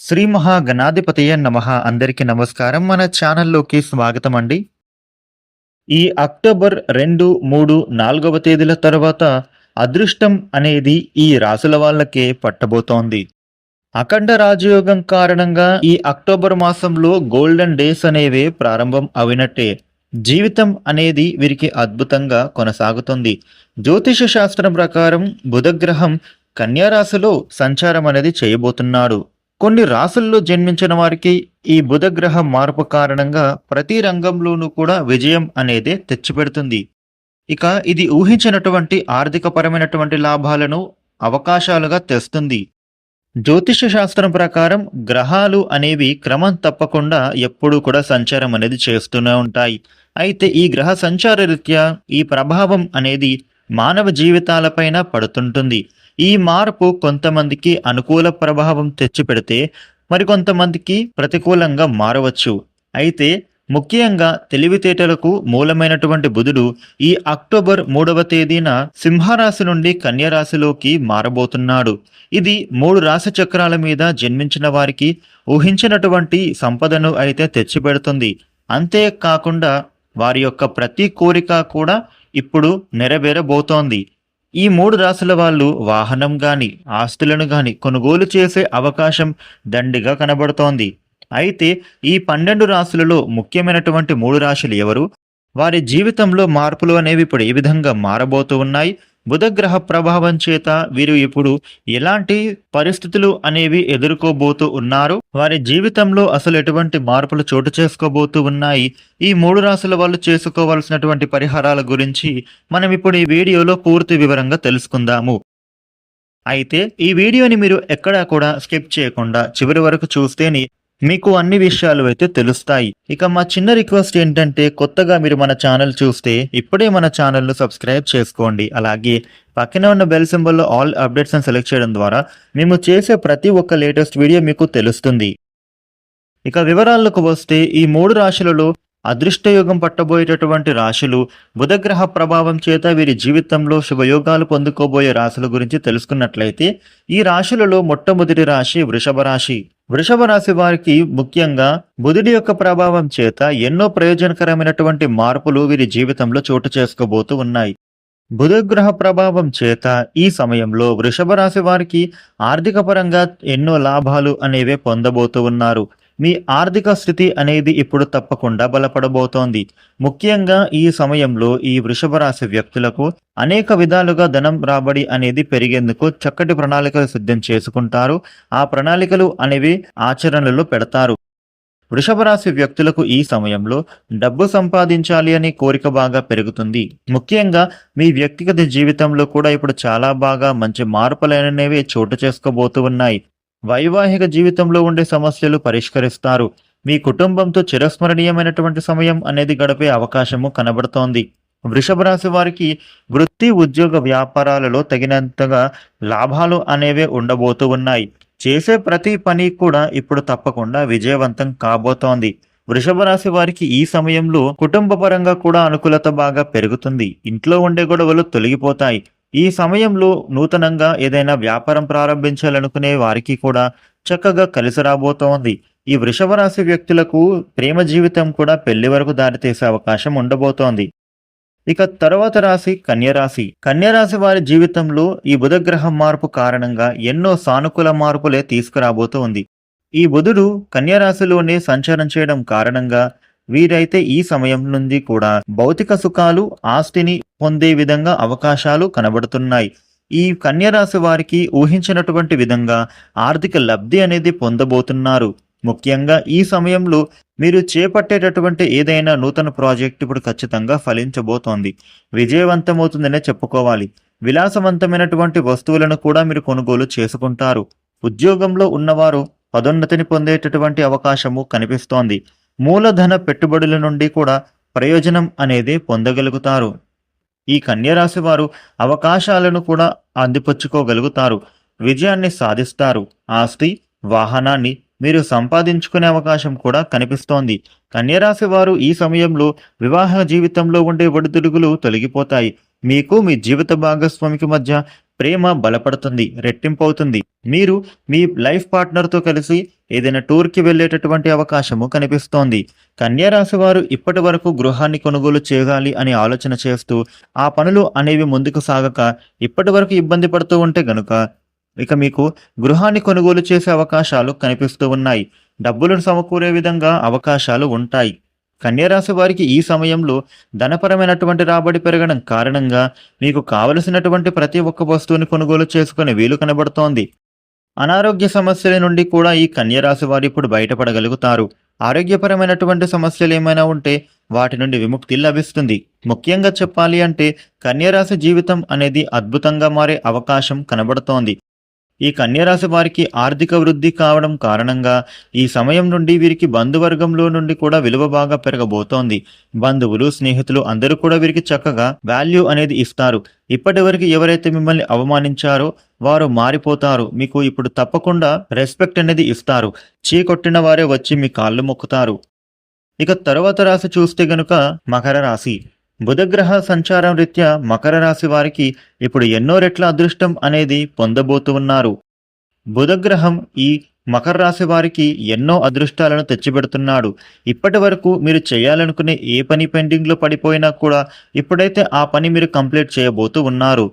శ్రీ మహాగణాధిపతయ నమ. అందరికీ నమస్కారం. మన ఛానల్లోకి స్వాగతం అండి. ఈ అక్టోబర్ రెండు మూడు నాలుగవ తేదీల తర్వాత అదృష్టం అనేది ఈ రాసుల వాళ్ళకే పట్టబోతోంది. అఖండ రాజయోగం కారణంగా ఈ అక్టోబర్ మాసంలో గోల్డెన్ డేస్ అనేవి ప్రారంభం అవినట్టే. జీవితం అనేది వీరికి అద్భుతంగా కొనసాగుతుంది. జ్యోతిష శాస్త్రం ప్రకారం బుధగ్రహం కన్యారాశిలో సంచారం అనేది చేయబోతున్నాడు. కొన్ని రాసుల్లో జన్మించిన వారికి ఈ బుధగ్రహ మార్పు కారణంగా ప్రతి రంగంలోనూ కూడా విజయం అనేది తెచ్చిపెడుతుంది. ఇక ఇది ఊహించినటువంటి ఆర్థికపరమైనటువంటి లాభాలను అవకాశాలుగా తెస్తుంది. జ్యోతిష శాస్త్రం ప్రకారం గ్రహాలు అనేవి క్రమం తప్పకుండా ఎప్పుడూ కూడా సంచారం అనేది చేస్తూనే ఉంటాయి. అయితే ఈ గ్రహ సంచార రీత్యా ఈ ప్రభావం అనేది మానవ జీవితాలపైన పడుతుంటుంది. ఈ మార్పు కొంతమందికి అనుకూల ప్రభావం తెచ్చిపెడితే మరికొంతమందికి ప్రతికూలంగా మారవచ్చు. అయితే ముఖ్యంగా తెలివితేటలకు మూలమైనటువంటి బుధుడు ఈ అక్టోబర్ మూడవ తేదీన సింహరాశి నుండి కన్యరాశిలోకి మారబోతున్నాడు. ఇది మూడు రాశి చక్రాల మీద జన్మించిన వారికి ఊహించినటువంటి సంపదను అయితే తెచ్చిపెడుతుంది. అంతేకాకుండా వారి యొక్క ప్రతి కోరిక కూడా ఇప్పుడు నెరవేరబోతోంది. ఈ మూడు రాశుల వాళ్ళు వాహనం గాని ఆస్తులను గాని కొనుగోలు చేసే అవకాశం దండిగా కనబడుతోంది. అయితే ఈ పన్నెండు రాశులలో ముఖ్యమైనటువంటి మూడు రాశులు ఎవరు? వారి జీవితంలో మార్పులు అనేవి ఇప్పుడు ఏ విధంగా మారబోతూ ఉన్నాయి? బుధగ్రహ ప్రభావం చేత వీరు ఇప్పుడు ఎలాంటి పరిస్థితులు అనేవి ఎదుర్కోబోతూ ఉన్నారు? వారి జీవితంలో అసలు ఎటువంటి మార్పులు చోటు చేసుకోబోతూ ఉన్నాయి? ఈ మూడు రాశుల వాళ్ళు చేసుకోవాల్సినటువంటి పరిహారాల గురించి మనం ఇప్పుడు ఈ వీడియోలో పూర్తి వివరంగా తెలుసుకుందాము. అయితే ఈ వీడియోని మీరు ఎక్కడా కూడా స్కిప్ చేయకుండా చివరి వరకు చూస్తేనే మీకు అన్ని విషయాలు అయితే తెలుస్తాయి. ఇక మా చిన్న రిక్వెస్ట్ ఏంటంటే కొత్తగా మీరు మన ఛానల్ చూస్తే ఇప్పుడే మన ఛానల్ను సబ్స్క్రైబ్ చేసుకోండి. అలాగే పక్కన ఉన్న బెల్ సింబల్లో ఆల్ అప్డేట్స్ అని సెలెక్ట్ చేయడం ద్వారా మేము చేసే ప్రతి ఒక్క లేటెస్ట్ వీడియో మీకు తెలుస్తుంది. ఇక వివరాలకు వస్తే ఈ మూడు రాశులలో అదృష్టయోగం పట్టబోయేటటువంటి రాశులు బుధగ్రహ ప్రభావం చేత వీరి జీవితంలో శుభయోగాలు పొందుకోబోయే రాశుల గురించి తెలుసుకున్నట్లయితే ఈ రాశులలో మొట్టమొదటి రాశి వృషభ రాశి. వృషభ రాశి వారికి ముఖ్యంగా బుధుడి యొక్క ప్రభావం చేత ఎన్నో ప్రయోజనకరమైనటువంటి మార్పులు వీరి జీవితంలో చోటు చేసుకోబోతూ ఉన్నాయి. బుధగ్రహ ప్రభావం చేత ఈ సమయంలో వృషభ రాశి వారికి ఆర్థిక పరంగా ఎన్నో లాభాలు అనేవే పొందబోతూ ఉన్నారు. మీ ఆర్థిక స్థితి అనేది ఇప్పుడు తప్పకుండా బలపడబోతోంది. ముఖ్యంగా ఈ సమయంలో ఈ వృషభ రాశి వ్యక్తులకు అనేక విధాలుగా ధనం రాబడి అనేది పెరిగేందుకు చక్కటి ప్రణాళికలు సిద్ధం చేసుకుంటారు. ఆ ప్రణాళికలు అనేవి ఆచరణలో పెడతారు. వృషభ రాశి వ్యక్తులకు ఈ సమయంలో డబ్బు సంపాదించాలి అనే కోరిక బాగా పెరుగుతుంది. ముఖ్యంగా మీ వ్యక్తిగత జీవితంలో కూడా ఇప్పుడు చాలా బాగా మంచి మార్పులనేవి చోటు చేసుకోబోతూ ఉన్నాయి. వైవాహిక జీవితంలో ఉండే సమస్యలు పరిష్కరిస్తారు. మీ కుటుంబంతో చిరస్మరణీయమైనటువంటి సమయం అనేది గడిపే అవకాశము కనబడుతోంది. వృషభ రాశి వారికి వృత్తి ఉద్యోగ వ్యాపారాలలో తగినంతగా లాభాలు అనేవే ఉండబోతూ ఉన్నాయి. చేసే ప్రతి పని కూడా ఇప్పుడు తప్పకుండా విజయవంతం కాబోతోంది. వృషభ రాశి వారికి ఈ సమయంలో కుటుంబ పరంగా కూడా అనుకూలత బాగా పెరుగుతుంది. ఇంట్లో ఉండే గొడవలు తొలగిపోతాయి. ఈ సమయంలో నూతనంగా ఏదైనా వ్యాపారం ప్రారంభించాలనుకునే వారికి కూడా చక్కగా కలిసి రాబోతోంది. ఈ వృషభ రాశి వ్యక్తులకు ప్రేమ జీవితం కూడా పెళ్ళి వరకు దారితీసే అవకాశం ఉండబోతోంది. ఇక తర్వాత రాశి కన్యరాశి కన్యరాశి వారి జీవితంలో ఈ బుధగ్రహం మార్పు కారణంగా ఎన్నో సానుకూల మార్పులే తీసుకురాబోతోంది. ఈ బుధుడు కన్యరాశిలోనే సంచారం చేయడం కారణంగా వీరైతే ఈ సమయం నుండి కూడా భౌతిక సుఖాలు ఆస్తిని పొందే విధంగా అవకాశాలు కనబడుతున్నాయి. ఈ కన్యరాశి వారికి ఊహించినటువంటి విధంగా ఆర్థిక లబ్ధి అనేది పొందబోతున్నారు. ముఖ్యంగా ఈ సమయంలో మీరు చేపట్టేటటువంటి ఏదైనా నూతన ప్రాజెక్ట్ ఇప్పుడు ఖచ్చితంగా ఫలించబోతోంది. విజయవంతమవుతుందనే చెప్పుకోవాలి. విలాసవంతమైనటువంటి వస్తువులను కూడా మీరు కొనుగోలు చేసుకుంటారు. ఉద్యోగంలో ఉన్నవారు పదోన్నతిని పొందేటటువంటి అవకాశము కనిపిస్తోంది. మూలధన పెట్టుబడుల నుండి కూడా ప్రయోజనం అనేది పొందగలుగుతారు. ఈ కన్యరాశి వారు అవకాశాలను కూడా అందిపుచ్చుకోగలుగుతారు. విజయాన్ని సాధిస్తారు. ఆస్తి వాహనాన్ని మీరు సంపాదించుకునే అవకాశం కూడా కనిపిస్తోంది. కన్యరాశి వారు ఈ సమయంలో వివాహ జీవితంలో ఉండే ఒడిదుడుగులు తొలగిపోతాయి. మీకు మీ జీవిత భాగస్వామికి మధ్య ప్రేమ బలపడుతుంది రెట్టింపు అవుతుంది. మీరు మీ లైఫ్ పార్ట్నర్తో కలిసి ఏదైనా టూర్కి వెళ్ళేటటువంటి అవకాశము కనిపిస్తోంది. కన్యారాశి వారు ఇప్పటి వరకు గృహాన్ని కొనుగోలు చేయాలి అని ఆలోచన చేస్తూ ఆ పనులు అనేవి ముందుకు సాగక ఇప్పటి వరకు ఇబ్బంది పడుతూ ఉంటే గనుక ఇక మీకు గృహాన్ని కొనుగోలు చేసే అవకాశాలు కనిపిస్తూ ఉన్నాయి. డబ్బులను సమకూరే విధంగా అవకాశాలు ఉంటాయి. కన్యరాశి వారికి ఈ సమయంలో ధనపరమైనటువంటి రాబడి పెరగడం కారణంగా మీకు కావలసినటువంటి ప్రతి ఒక్క వస్తువుని కొనుగోలు చేసుకునే వీలు కనబడుతోంది. అనారోగ్య సమస్యల నుండి కూడా ఈ కన్యరాశి వారు ఇప్పుడు బయటపడగలుగుతారు. ఆరోగ్యపరమైనటువంటి సమస్యలు ఏమైనా ఉంటే వాటి నుండి విముక్తి లభిస్తుంది. ముఖ్యంగా చెప్పాలి అంటే కన్యరాశి జీవితం అనేది అద్భుతంగా మారే అవకాశం కనబడుతోంది. ఈ కన్యరాశి వారికి ఆర్థిక వృద్ధి కావడం కారణంగా ఈ సమయం నుండి వీరికి బంధువర్గంలో నుండి కూడా విలువ బాగా పెరగబోతోంది. బంధువులు స్నేహితులు అందరూ కూడా వీరికి చక్కగా వాల్యూ అనేది ఇస్తారు. ఇప్పటి వరకు ఎవరైతే మిమ్మల్ని అవమానించారో వారు మారిపోతారు. మీకు ఇప్పుడు తప్పకుండా రెస్పెక్ట్ అనేది ఇస్తారు. చీకొట్టిన వారే వచ్చి మీ కాళ్ళు మొక్కుతారు. ఇక తరువాత రాశి చూస్తే గనుక మకర రాశి. బుధగ్రహ సంచారం రీత్యా మకర రాశి వారికి ఇప్పుడు ఎన్నో రెట్ల అదృష్టం అనేది పొందబోతూ ఉన్నారు. బుధగ్రహం ఈ మకర రాశి వారికి ఎన్నో అదృష్టాలను తెచ్చిపెడుతున్నాడు. ఇప్పటి వరకు మీరు చేయాలనుకునే ఏ పని పెండింగ్లో పడిపోయినా కూడా ఇప్పుడైతే ఆ పని మీరు కంప్లీట్ చేయబోతూ ఉన్నారు.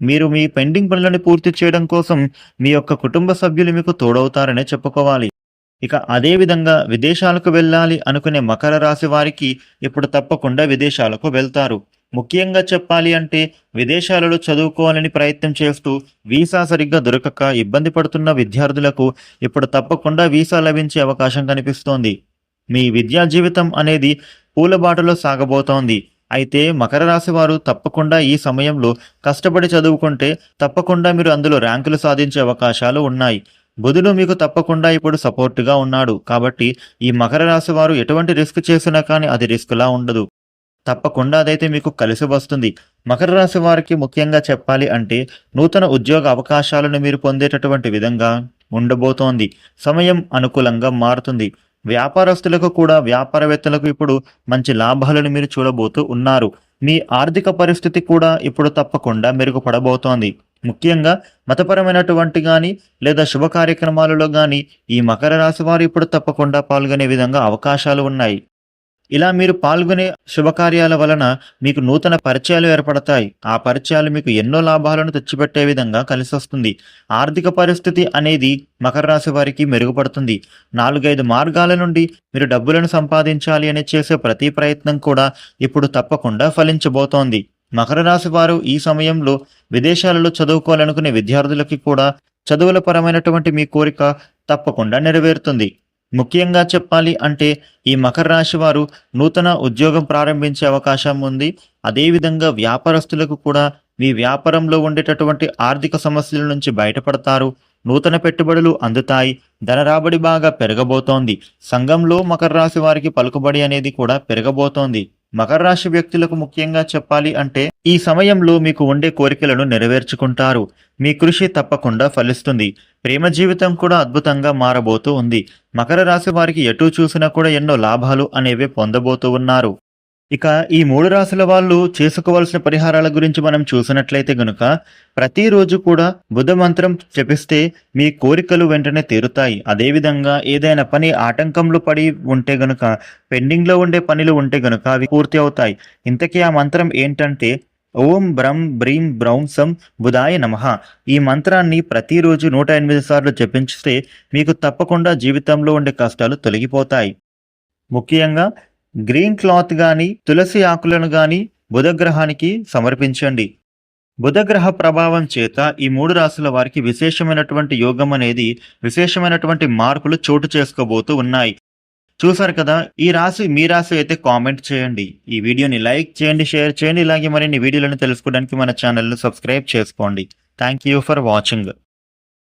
మీరు మీ పెండింగ్ పనులను పూర్తి చేయడం కోసం మీ యొక్క కుటుంబ సభ్యులు మీకు తోడవుతారనే చెప్పుకోవాలి. ఇక అదే విధంగా విదేశాలకు వెళ్ళాలి అనుకునే మకర రాశి వారికి ఇప్పుడు తప్పకుండా విదేశాలకు వెళ్తారు. ముఖ్యంగా చెప్పాలి అంటే విదేశాలలో చదువుకోవాలని ప్రయత్నం చేస్తూ వీసా సరిగ్గా దొరకక ఇబ్బంది పడుతున్న విద్యార్థులకు ఇప్పుడు తప్పకుండా వీసా లభించే అవకాశం కనిపిస్తోంది. మీ విద్యా జీవితం అనేది పూలబాటలో సాగబోతోంది. అయితే మకర రాశి వారు తప్పకుండా ఈ సమయంలో కష్టపడి చదువుకుంటే తప్పకుండా మీరు అందులో ర్యాంకులు సాధించే అవకాశాలు ఉన్నాయి. బుధుడు మీకు తప్పకుండా ఇప్పుడు సపోర్టుగా ఉన్నాడు. కాబట్టి ఈ మకర రాశి వారు ఎటువంటి రిస్క్ చేసినా కానీ అది రిస్క్లా ఉండదు. తప్పకుండా అదైతే మీకు కలిసి వస్తుంది. మకర రాశి వారికి ముఖ్యంగా చెప్పాలి అంటే నూతన ఉద్యోగ అవకాశాలను మీరు పొందేటటువంటి విధంగా ఉండబోతోంది. సమయం అనుకూలంగా మారుతుంది. వ్యాపారస్తులకు కూడా వ్యాపారవేత్తలకు ఇప్పుడు మంచి లాభాలను మీరు చూడబోతూ ఉన్నారు. మీ ఆర్థిక పరిస్థితి కూడా ఇప్పుడు తప్పకుండా మెరుగుపడబోతోంది. ముఖ్యంగా మతపరమైనటువంటి కానీ లేదా శుభ కార్యక్రమాలలో కానీ ఈ మకర రాశి వారు ఇప్పుడు తప్పకుండా పాల్గొనే విధంగా అవకాశాలు ఉన్నాయి. ఇలా మీరు పాల్గొనే శుభకార్యాల వలన మీకు నూతన పరిచయాలు ఏర్పడతాయి. ఆ పరిచయాలు మీకు ఎన్నో లాభాలను తెచ్చిపెట్టే విధంగా కలిసి వస్తుంది ఆర్థిక పరిస్థితి అనేది మకర రాశి వారికి మెరుగుపడుతుంది. నాలుగైదు మార్గాల నుండి మీరు డబ్బులను సంపాదించాలి అని చేసే ప్రతి ప్రయత్నం కూడా ఇప్పుడు తప్పకుండా ఫలించబోతోంది. మకర రాశి వారు ఈ సమయంలో విదేశాలలో చదువుకోవాలనుకునే విద్యార్థులకి కూడా చదువుల పరమైనటువంటి మీ కోరిక తప్పకుండా నెరవేరుతుంది. ముఖ్యంగా చెప్పాలి అంటే ఈ మకర రాశి వారు నూతన ఉద్యోగం ప్రారంభించే అవకాశం ఉంది. అదేవిధంగా వ్యాపారస్తులకు కూడా మీ వ్యాపారంలో ఉండేటటువంటి ఆర్థిక సమస్యల నుంచి బయటపడతారు. నూతన పెట్టుబడులు అందుతాయి. ధన రాబడి బాగా పెరగబోతోంది. సంఘంలో మకర రాశి వారికి పలుకుబడి అనేది కూడా పెరగబోతోంది. మకర రాశి వ్యక్తులకు ముఖ్యంగా చెప్పాలి అంటే ఈ సమయంలో మీకు ఉండే కోరికలను నెరవేర్చుకుంటారు. మీ కృషి తప్పకుండా ఫలిస్తుంది. ప్రేమ జీవితం కూడా అద్భుతంగా మారబోతూ ఉంది. మకర రాశి వారికి ఎటు చూసినా కూడా ఎన్నో లాభాలు అనేవి పొందబోతూ ఉన్నారు. ఇక ఈ మూడు రాశుల వాళ్ళు చేసుకోవాల్సిన పరిహారాల గురించి మనం చూసినట్లయితే గనుక ప్రతిరోజు కూడా బుధ మంత్రం జపిస్తే మీ కోరికలు వెంటనే తీరుతాయి. అదేవిధంగా ఏదైనా పని ఆటంకంలో పడి ఉంటే గనుక పెండింగ్లో ఉండే పనులు ఉంటే గనుక అవి పూర్తి అవుతాయి. ఇంతకీ ఆ మంత్రం ఏంటంటే ఓం బ్రం బ్రీం బ్రౌం సం బుధాయ నమః. ఈ మంత్రాన్ని ప్రతిరోజు నూట ఎనిమిది సార్లు జపించితే మీకు తప్పకుండా జీవితంలో ఉండే కష్టాలు తొలగిపోతాయి. ముఖ్యంగా గ్రీన్ క్లాత్ గాని తులసి ఆకులను గాని బుధగ్రహానికి సమర్పించండి. బుధగ్రహ ప్రభావం చేత ఈ మూడు రాశుల వారికి విశేషమైనటువంటి యోగం అనేది విశేషమైనటువంటి మార్పులు చోటు చేసుకోబోతూ ఉన్నాయి. చూసారు కదా ఈ రాశి మీ రాశి అయితే కామెంట్ చేయండి. ఈ వీడియోని లైక్ చేయండి షేర్ చేయండి. ఇలాగే మరిన్ని వీడియోలను తెలుసుకోవడానికి మన ఛానల్ను సబ్స్క్రైబ్ చేసుకోండి. Thank you for watching.